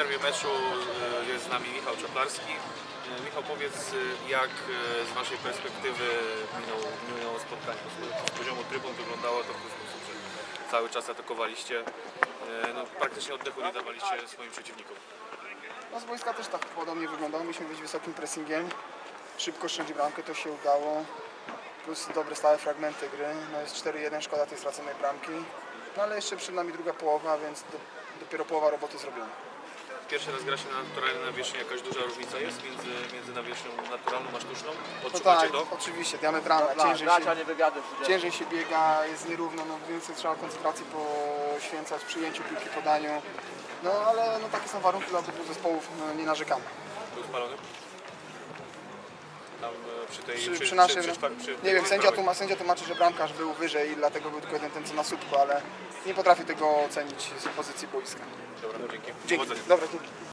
przerwie meczu e, jest z nami Michał Czaplarski. E, Michał, powiedz, e, jak z Waszej perspektywy minął, minęło spotkanie? Z- poziomu trybun wyglądało to w ten sposób, że cały czas atakowaliście. No, praktycznie oddechu nie dawaliście swoim przeciwnikom. No z boiska też tak podobnie wyglądało. Mieliśmy być wysokim pressingiem. Szybko strzelić bramkę, to się udało. Plus dobre stałe fragmenty gry. No jest 4-1, szkoda tej straconej bramki. No ale jeszcze przed nami druga połowa, więc do, dopiero połowa roboty zrobiona. Pierwszy raz gra się na naturalnej nawierzchni, jakaś duża różnica jest między, między nawierzchnią naturalną a sztuczną? No Odczuwacie tak, to? oczywiście, diametralna. Dla Ciężej gracza się, nie wywiady. ciężej się biega, jest nierówno, no więcej trzeba koncentracji poświęcać, przyjęciu piłki, podaniu. No ale no, takie są warunki dla obu zespołów, no, nie narzekamy. Był spalony? Tam e, przy tej... Przy, przy naszym, przy, przy, przy, nie wiem, sędzia, tłuma, sędzia tłumaczy, że bramkarz był wyżej i dlatego był tylko jeden ten co na słupku, ale nie potrafię tego ocenić z pozycji boiska. Dobra, dzięki. Dzięki. Dobra, dzięki.